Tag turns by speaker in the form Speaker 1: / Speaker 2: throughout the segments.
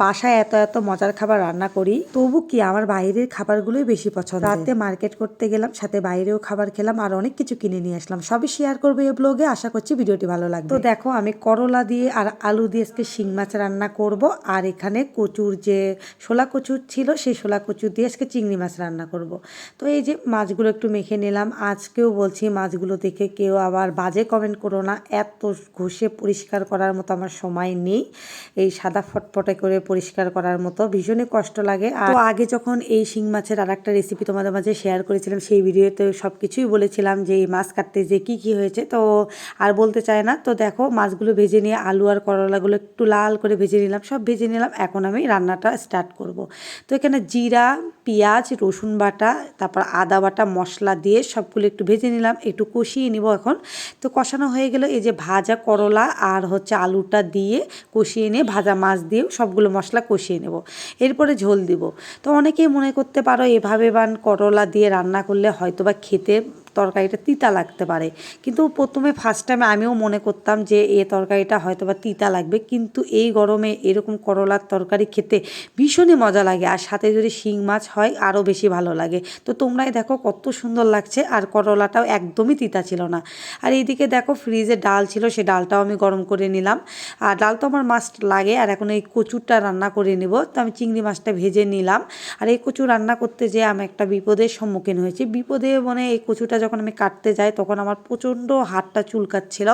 Speaker 1: বাসায় এত এত মজার খাবার রান্না করি, তবু কি আমার বাইরের খাবারগুলোই বেশি পছন্দ? রাতে মার্কেট করতে গেলাম, সাথে বাইরেও খাবার খেলাম, আর অনেক কিছু কিনে নিয়ে আসলাম। সবই শেয়ার করব এই ব্লগে আশা করছি ভিডিওটি ভালো লাগবে। তো দেখো, আমি করলা দিয়ে আর আলু দিয়ে আজকে শিং মাছ রান্না করব, আর এখানে কচুর যে শোলা কচুর ছিল, সেই শোলা কচুর দিয়ে আজকে চিংড়ি মাছ রান্না করব। তো এই যে মাছগুলো একটু মেখে নিলাম, আজকেও বলছি মাছগুলো দেখে কেউ আবার বাজে কমেন্ট করো না, এত ঘষে পরিষ্কার করার মতো আমার সময় নেই। এই সাদা ফটফটে করে পরিষ্কার করার মতো। ভীষণই কষ্ট লাগে। আর আগে যখন এই শিং মাছের আর একটা রেসিপি তোমাদের মাঝে শেয়ার করেছিলাম, সেই ভিডিওতে সব কিছুই বলেছিলাম যে এই মাছ কাটতে যে কি কি হয়েছে। তো আর বলতে চায় না। তো দেখো, মাছগুলো ভেজে নিয়ে আলু আর করলাগুলো একটু লাল করে ভেজে নিলাম। সব ভেজে নিলাম। এখন আমি রান্নাটা স্টার্ট করব। তো এখানে জিরা, পেঁয়াজ, রসুন বাটা, তারপর আদা বাটা, মশলা দিয়ে সবগুলো একটু ভেজে নিলাম। একটু কষিয়ে নিব এখন। তো কষানো হয়ে গেল এই যে ভাজা করলা আর হচ্ছে আলুটা দিয়ে কষিয়ে নিয়ে ভাজা মাছ দিয়েও সবগুলো মশলা কষিয়ে নেব, এরপরে ঝোল দিব। তো অনেকেই মনে করতে পারো এভাবে বান করলা দিয়ে রান্না করলে হয়তো বা খেতে তরকারিটা তিতা লাগতে পারে। কিন্তু প্রথমে ফার্স্ট টাইমে আমিও মনে করতাম যে এ তরকারিটা হয়তো বা তিতা লাগবে। কিন্তু এই গরমে এরকম করলার তরকারি খেতে ভীষণই মজা লাগে। আর সাথে যদি শিং মাছ হয়, আরও বেশি ভালো লাগে। তো তোমরাই দেখো কত সুন্দর লাগছে। আর করলাটাও একদমই তিতা ছিল না। আর এইদিকে দেখো ফ্রিজে ডাল ছিল, সে ডালটাও আমি গরম করে নিলাম। আর ডাল তো আমার মাস্ট লাগে। আর এখন এই কচুরটা রান্না করে নিব। তো আমি চিংড়ি মাছটা ভেজে নিলাম। আর এই কচু রান্না করতে যেয়ে আমি একটা বিপদের সম্মুখীন হয়েছি। বিপদে মানে এই কচুটা যখন আমি কাটতে যাই, তখন আমার প্রচণ্ড হাতটা চুলকাচ্ছিল।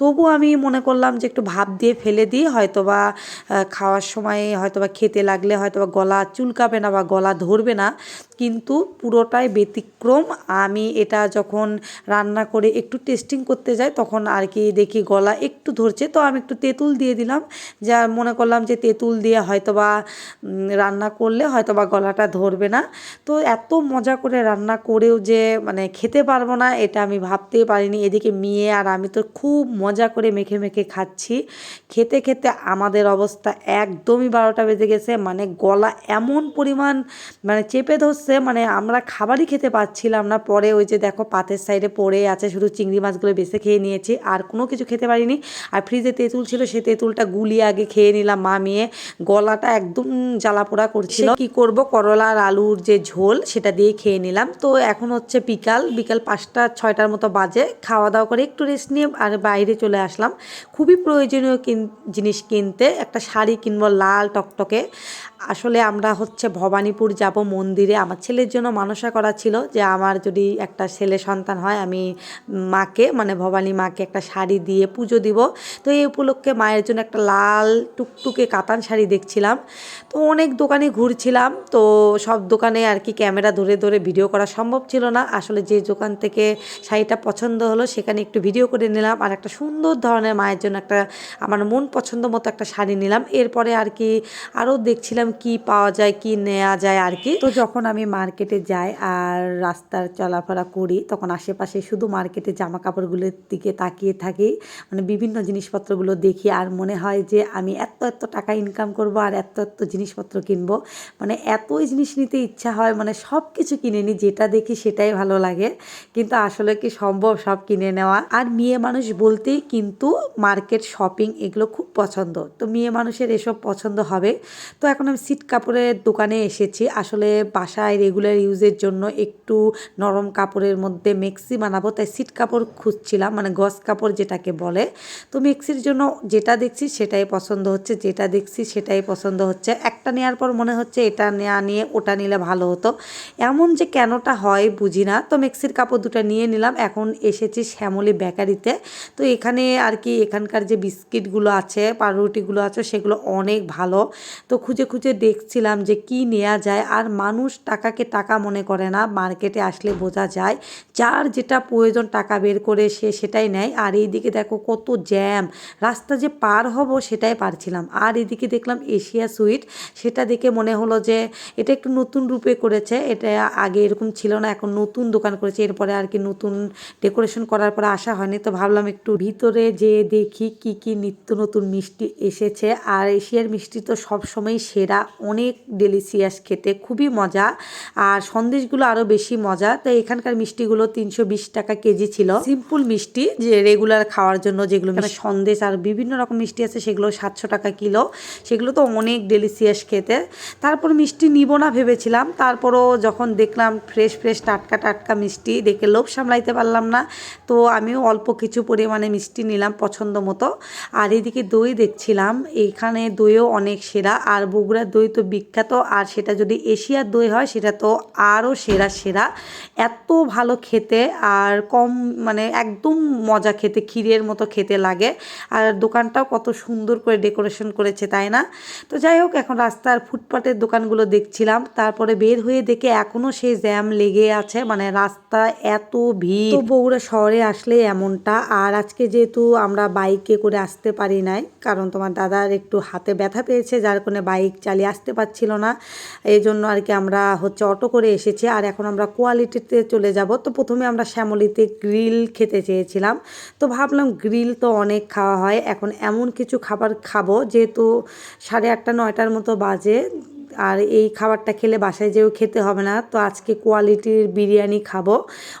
Speaker 1: তবু আমি মনে করলাম যে একটু ভাব দিয়ে ফেলে দিই হয়তো বা খাওয়ার সময় হয়তো বা খেতে লাগলে হয়তো বা গলা চুলকাবে না বা গলা ধরবে না। কিন্তু পুরোটাই ব্যতিক্রম। আমি এটা যখন রান্না করে একটু টেস্টিং করতে যাই, তখন আর কি দেখি গলা একটু ধরছে। তো আমি একটু তেঁতুল দিয়ে দিলাম। যা মনে করলাম যে তেঁতুল দিয়ে হয়তো বা রান্না করলে হয়তো বা গলাটা ধরবে না। তো এত মজা করে রান্না করেও যে মানে খেতে পারব না, এটা আমি ভাবতেই পারিনি। এদিকে মেয়ে আর আমি তো খুব মজা করে মেখে মেখে খাচ্ছি। খেতে খেতে আমাদের অবস্থা একদমই বারোটা বেজে গেছে মানে গলা এমন পরিমাণ মানে চেপে ধরছে মানে আমরা খাবারই খেতে পাচ্ছিলাম না। পরে ওই যে দেখো পাতের সাইডে পড়ে আছে শুধু চিংড়ি মাছগুলো বেছে খেয়ে নিয়েছি, আর কোনো কিছু খেতে পারিনি। আর ফ্রিজে তেঁতুল ছিল, সে তেঁতুলটা গুলিয়ে আগে খেয়ে নিলাম মা মেয়ে। গলাটা একদম জ্বালা পোড়া করছিল। কি করব? করলা আর আলুর যে ঝোল, সেটা দিয়ে খেয়ে নিলাম। তো এখন হচ্ছে বিকাল। বিকাল পাঁচটা, ছয়টার মতো বাজে। খাওয়া দাওয়া করে একটু রেস্ট নিয়ে আর বাইরে চলে আসলাম। খুবই প্রয়োজনীয় জিনিস কিনতে। একটা শাড়ি কিনবো লাল টকটকে। আসলে আমরা হচ্ছে ভবানীপুর যাব মন্দিরে। আমার ছেলের জন্য মানসা করা ছিল যে, আমার যদি একটা ছেলে সন্তান হয়, আমি মাকে মানে ভবানী মাকে একটা শাড়ি দিয়ে পুজো দিব। তো এই উপলক্ষে মায়ের জন্য একটা লাল টুকটুকে কাতান শাড়ি দেখছিলাম। তো অনেক দোকানে ঘুরছিলাম। তো সব দোকানে আর কি ক্যামেরা ধরে ধরে ভিডিও করা সম্ভব ছিল না। আসলে যে দোকান থেকে শাড়িটা পছন্দ হলো, সেখানে একটু ভিডিও করে নিলাম। আর একটা সুন্দর ধরনের মায়ের জন্য একটা আমার মন পছন্দ মতো একটা শাড়ি নিলাম। এরপরে আর কি আরও দেখছিলাম কি পাওয়া যায়, কি নেওয়া যায় আর কি। তো যখন আমি মার্কেটে যাই আর রাস্তার চলাফেরা করি, তখন আশেপাশে শুধু মার্কেটে জামা কাপড়গুলোর দিকে তাকিয়ে থাকি মানে বিভিন্ন জিনিসপত্রগুলো দেখি। আর মনে হয় যে আমি এত এত টাকা ইনকাম করব আর এত এত জিনিসপত্র কিনবো। মানে এতই জিনিস নিতে ইচ্ছা হয় মানে সব কিছু কিনে নিই, যেটা দেখি সেটাই ভালো লাগে। কিন্তু আসলে কি সম্ভব সব কিনে নেওয়া? আর মেয়ে মানুষ বলতেই কিন্তু মার্কেট শপিং এগুলো খুব পছন্দ। তো মেয়ে মানুষের এসব পছন্দ হবে। তো এখন আমি সিট কাপড়ের দোকানে এসেছি। আসলে বাসায় রেগুলার ইউজের জন্য একটু নরম কাপড়ের মধ্যে মেক্সি বানাবো। তাই সিট কাপড় খুঁজছিলাম মানে গস কাপড় যেটাকে বলে। তো মেক্সির জন্য যেটা দেখছি সেটাই পছন্দ হচ্ছে, যেটা দেখছি সেটাই পছন্দ হচ্ছে। একটা নেওয়ার পর মনে হচ্ছে এটা নেওয়া নিয়ে ওটা নিলে ভালো হতো। এমন যে কেনটা হয় বুঝি না। তো মেক্সির কাপড় দুটো নিয়ে নিলাম। এখন এসেছি শ্যামলি বেকারিতে তো এখানে আর কি এখানকার যে বিস্কিটগুলো আছে, পাউরুটিগুলো আছে, সেগুলো অনেক ভালো। তো খুঁজে খুঁজে দেখছিলাম যে কি নেওয়া যায়। আর মানুষ টাকাকে টাকা মনে করে না, মার্কেটে আসলে বোঝা যায়। যার যেটা প্রয়োজন টাকা বের করে সে সেটাই নেয়। আর এইদিকে দেখো কত জ্যাম রাস্তা যে পার হব সেটাই পারছিলাম। আর এদিকে দেখলাম এশিয়া সুইট সেটা দেখে মনে হলো যে এটা একটু নতুন রূপে করেছে। এটা আগে এরকম ছিল না, এখন নতুন দোকান করেছে। এরপরে আর কি নতুন ডেকোরেশন করার পরে আসা হয়নি তো ভাবলাম একটু ভিতরে যে দেখি কি কি নিত্য নতুন মিষ্টি এসেছে। আর এশিয়ার মিষ্টি তো সবসময় সেরা অনেক ডেলিসিয়াস খেতে খুবই মজা। আর সন্দেশগুলো আরও বেশি মজা তো এখানকার মিষ্টিগুলো তিনশো বিশ টাকা কেজি ছিল। সিম্পল মিষ্টি যে রেগুলার খাওয়ার জন্য যেগুলো মানে সন্দেশ আর বিভিন্ন রকম মিষ্টি আছে সেগুলো সাতশো টাকা কিলো। সেগুলো তো অনেক ডেলিসিয়াস খেতে। তারপর মিষ্টি নিব না ভেবেছিলাম তারপরও যখন দেখলাম ফ্রেশ ফ্রেশ টাটকা টাটকা মিষ্টি দেখে লোভ সামলাইতে পারলাম না। তো আমিও অল্প কিছু পরিমাণে মিষ্টি নিলাম পছন্দ মতো। আর এদিকে দই দেখছিলাম এইখানে দইও অনেক সেরা। আর বগুড়ার দই তো বিখ্যাত, আর সেটা যদি এশিয়ার দই হয়, সেটা তো আরও সেরা সেরা। এত ভালো খেতে, আর কম মানে একদম মজা খেতে, ক্ষীরের মতো খেতে লাগে। আর দোকানটাও কত সুন্দর করে ডেকোরেশন করেছে, তাই না? তো যাই হোক, এখন রাস্তার ফুটপাতের দোকানগুলো দেখছিলাম। তারপরে বের হয়ে দেখে এখনও সেই জ্যাম লেগে আছে মানে রাস্তা এত ভিড়। তো বগুড়া শহরে আসলে এমনটা। আর আজকে যেহেতু আমরা বাইকে করে আসতে পারি নাই, কারণ তোমার দাদার একটু হাতে ব্যথা পেয়েছে, যার কোনো বাইক চালিয়ে আসতে পারছিল না। এই জন্য আর কি আমরা হচ্ছে অটো করে এসেছি। আর এখন আমরা কোয়ালিটিতে চলে যাব। তো প্রথমে আমরা শ্যামলিতে গ্রিল খেতে চেয়েছিলাম। তো ভাবলাম গ্রিল তো অনেক খাওয়া হয়। এখন এমন কিছু খাবার খাব, যেহেতু সাড়ে আটটা, নয়টার মতো বাজে। আর এই খাবারটা খেলে বাসায় যেও খেতে হবে না। তো আজকে কোয়ালিটির বিরিয়ানি খাব।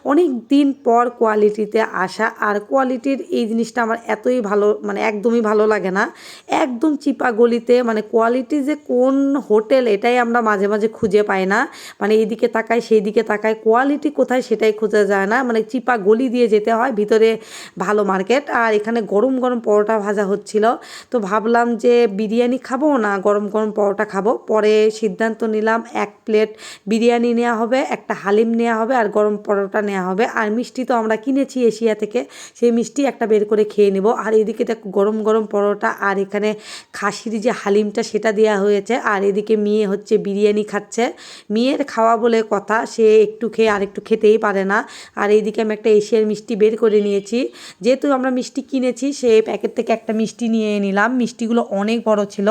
Speaker 1: অনেক দিন পর কোয়ালিটিতে আসা। আর কোয়ালিটির এই জিনিসটা আমার এতই ভালো মানে একদমই ভালো লাগে না। একদম চিপা গলিতে মানে কোয়ালিটি যে কোন হোটেল এটাই আমরা মাঝে মাঝে খুঁজে পাই না। মানে এইদিকে তাকাই সেই দিকে তাকাই কোয়ালিটি কোথায় সেটাই খোঁজা যায় না। মানে চিপা গলি দিয়ে যেতে হয়, ভিতরে ভালো মার্কেট। আর এখানে গরম গরম পরোটা ভাজা হচ্ছিল। তো ভাবলাম যে বিরিয়ানি খাব না গরম গরম পরোটা খাব। পরে সিদ্ধান্ত নিলাম, এক প্লেট বিরিয়ানি নেওয়া হবে, একটা হালিম নেওয়া হবে আর গরম পরোটা নেওয়া হবে। আর মিষ্টি তো আমরা কিনেছি এশিয়া থেকে, সেই মিষ্টি একটা বের করে খেয়ে নেব। আর এদিকে দেখো গরম গরম পরোটা আর এখানে খাসির যে হালিমটা সেটা দেওয়া হয়েছে। আর এদিকে মেয়ে হচ্ছে বিরিয়ানি খাচ্ছে। মেয়ের খাওয়া বলে কথা, সে একটু খেয়ে আর একটু খেতেই পারে না। আর এইদিকে আমি একটা এশিয়ার মিষ্টি বের করে নিয়েছি। যেহেতু আমরা মিষ্টি কিনেছি, সে প্যাকেট থেকে একটা মিষ্টি নিয়ে নিলাম। মিষ্টিগুলো অনেক বড় ছিল।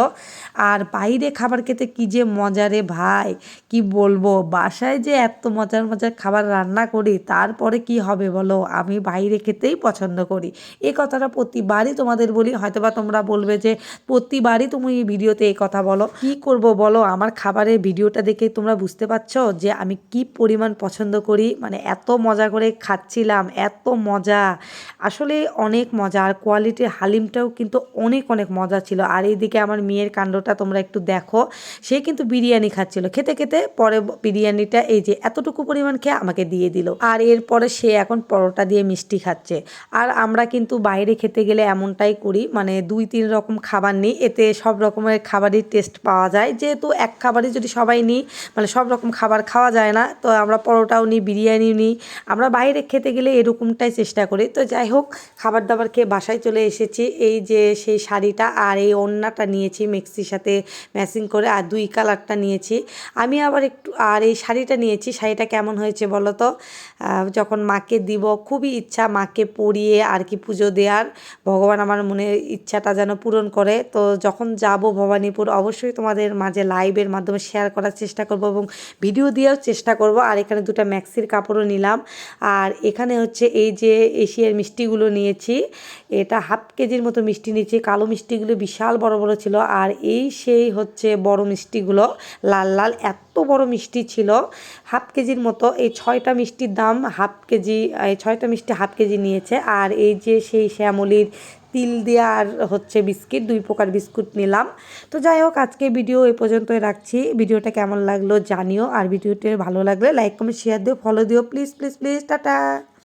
Speaker 1: আর বাইরে খাবার খেতে কী যে মজা রে ভাই, কি বলব? বাসায় যে এত মজার মজার খাবার রান্না করি, তারপরে কি হবে বলো? আমি বাইরে খেতেই পছন্দ করি। এই কথাটা প্রতিবারই তোমাদের বলি, হয়তোবা তোমরা বলবে যে প্রতিবারই তুমি এই ভিডিওতে এই কথা বলো। কি করব বলো? আমার খাবারের ভিডিওটা দেখে তোমরা বুঝতে পারছ যে আমি কি পরিমাণ পছন্দ করি? মানে এত মজা করে খাচ্ছিলাম, এত মজা। আসলে অনেক মজা, আর কোয়ালিটির হালিমটাও কিন্তু অনেক অনেক মজা ছিল। আর এইদিকে আমার মেয়ের কাণ্ডটা তোমরা একটু দেখো। সে কিন্তু বিরিয়ানি খাচ্ছিল। খেতে খেতে পরে বিরিয়ানিটা এই যে এতটুকু পরিমাণ খেয়ে আমাকে দিয়ে দিল। আর এরপরে সে এখন পরোটা দিয়ে মিষ্টি খাচ্ছে। আর আমরা কিন্তু বাইরে খেতে গেলে এমনটাই করি মানে দুই, তিন রকম খাবার নিই। এতে সব রকমের খাবারই টেস্ট পাওয়া যায়। যেহেতু এক খাবারই যদি সবাই নিই মানে সব রকম খাবার খাওয়া যায় না, তো আমরা পরোটাও নিই, বিরিয়ানিও নিই। আমরা বাইরে খেতে গেলে এরকমটাই চেষ্টা করি। তো যাই হোক খাবার দাবার খেয়ে বাসায় চলে এসেছি। এই যে সেই শাড়িটা আর এই ওড়নাটা নিয়েছি মিক্সির সাথে ম্যাচিং করে। আর দুই কালারটা নিয়েছি। আমি আবার একটু, আর এই শাড়িটা নিয়েছি, শাড়িটা কেমন হয়েছে বলো তো? যখন মাকে দিব, খুবই ইচ্ছা মাকে পরিয়ে আর কি পুজো দেওয়ার। ভগবান আমার মনে ইচ্ছাটা যেন পূরণ করে। তো যখন যাব ভবানীপুর, অবশ্যই তোমাদের মাঝে লাইভের মাধ্যমে শেয়ার করার চেষ্টা করব এবং ভিডিও দিয়েও চেষ্টা করব। আর এখানে দুটো ম্যাক্সির কাপড়ও নিলাম। আর এখানে হচ্ছে এই যে এশিয়ার মিষ্টিগুলো নিয়েছি, এটা হাফ কেজির মতো মিষ্টি নিয়েছি। কালো মিষ্টিগুলো বিশাল বড় বড় ছিল। আর এই সেই হচ্ছে বড় মিষ্টিগুলো লাল লাল, এত বড় মিষ্টি ছিল। হাফ কেজির মতো, এই ছয়টা মিষ্টির দাম হাফ কেজি, এই ছয়টা মিষ্টি হাফ কেজি নিয়েছে। আর এই যে সেই শ্যামলির তিল দেওয়া আর হচ্ছে বিস্কিট, দুই প্রকার বিস্কুট নিলাম। তো যাই হোক আজকে ভিডিও এই পর্যন্তই রাখছি। ভিডিওটা কেমন লাগল জানিও। আর ভিডিওটি ভালো লাগলে লাইক, কমেন্ট শেয়ার দিও ফলো দিও। Please please please tata.